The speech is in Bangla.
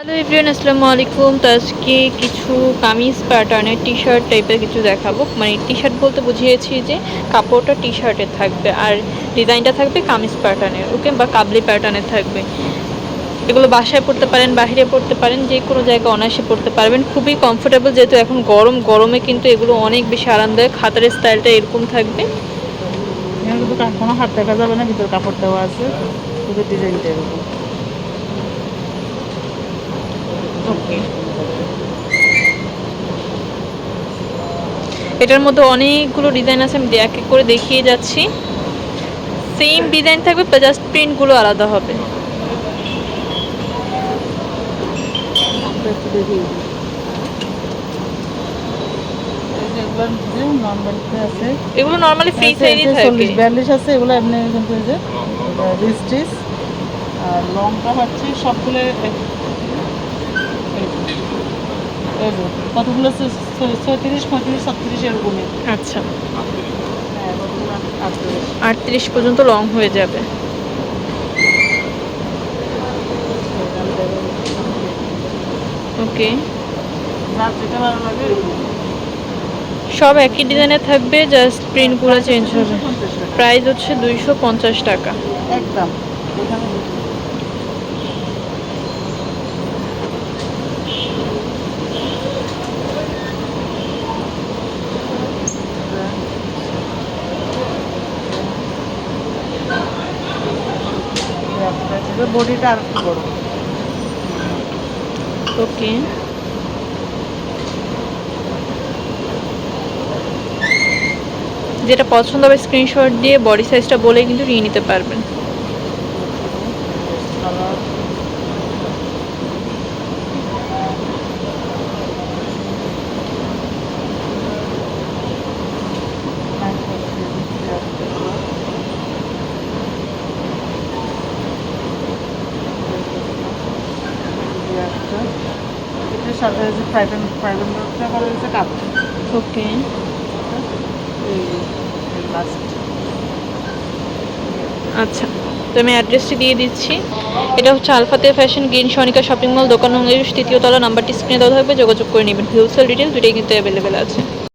হ্যালো এভরিওয়ান, আসসালামু আলাইকুম। তো আজকে কিছু কামিজ প্যাটার্নের টি শার্ট টাইপের কিছু দেখাবো। মানে টি শার্ট বলতে বুঝিয়েছি যে কাপড়টা টি শার্টের থাকবে আর ডিজাইনটা থাকবে কামিজ প্যাটার্নের ওকে বা কাবলি প্যাটার্নের থাকবে। এগুলো বাসায় পড়তে পারেন বাইরে পড়তে পারেন, যে কোনো জায়গায় অনায়াসে পড়তে পারবেন। খুবই কমফোর্টেবল যেহেতু এখন গরম, গরমে কিন্তু এগুলো অনেক বেশি আরামদায়ক। হাতারের স্টাইলটা এরকম থাকবে। কোনো হাত দেখা যাবে না, ভিতরে কাপড় দেওয়া আছে। ডিজাইনটা এরকম। ওকে। এটার মধ্যে অনেকগুলো ডিজাইন আছে আমি এক এক করে দেখিয়ে যাচ্ছি। সেম ডিজাইন থাকবে জাস্ট প্রিন্টগুলো আলাদা হবে। এগুলো নর্মালি ফ্রি আছে, সাইজই থাকে। চল্লিশ বিয়াল্লিশ আছে এগুলো এমনি কিন্তু এই যে রিস্টিস আর লংটা হচ্ছে সবগুলো কতগুলো ছয়ত্রিশ পঁয়ত্রিশ ছত্রিশ এরকমই। আচ্ছা। হ্যাঁ আটত্রিশ। পর্যন্ত লং হয়ে যাবে। ওকে সব একই ডিজাইনে থাকবে জাস্ট প্রিন্ট প্রিন্টগুলো চেঞ্জ হবে। 250 প্রাইস হচ্ছে দুইশো পঞ্চাশ টাকা। একদম। বডিটা আর একটু বড়। ওকে। যেটা পছন্দ হবে স্ক্রিনশট দিয়ে বডি সাইজটা বলে কিন্তু নিয়ে নিতে পারবেন। কালার এটার সাথে যে ফ্রাইডেন ফ্রাইডেন করা হয়েছে কাপ ওকে। এই লাস্ট আচ্ছা তো আমি অ্যাড্রেসটি দিয়ে দিচ্ছি। এটা হচ্ছে আলফাতে fashion green Sonica shopping mall দোকান তৃতীয় তলা নাম্বারটি স্ক্রিনে দেওয়া থাকবে যোগাযোগ করে নেবেন। হোলসেল ডিটেল দুটোই কিন্তু অ্যাভেলেবেল আছে।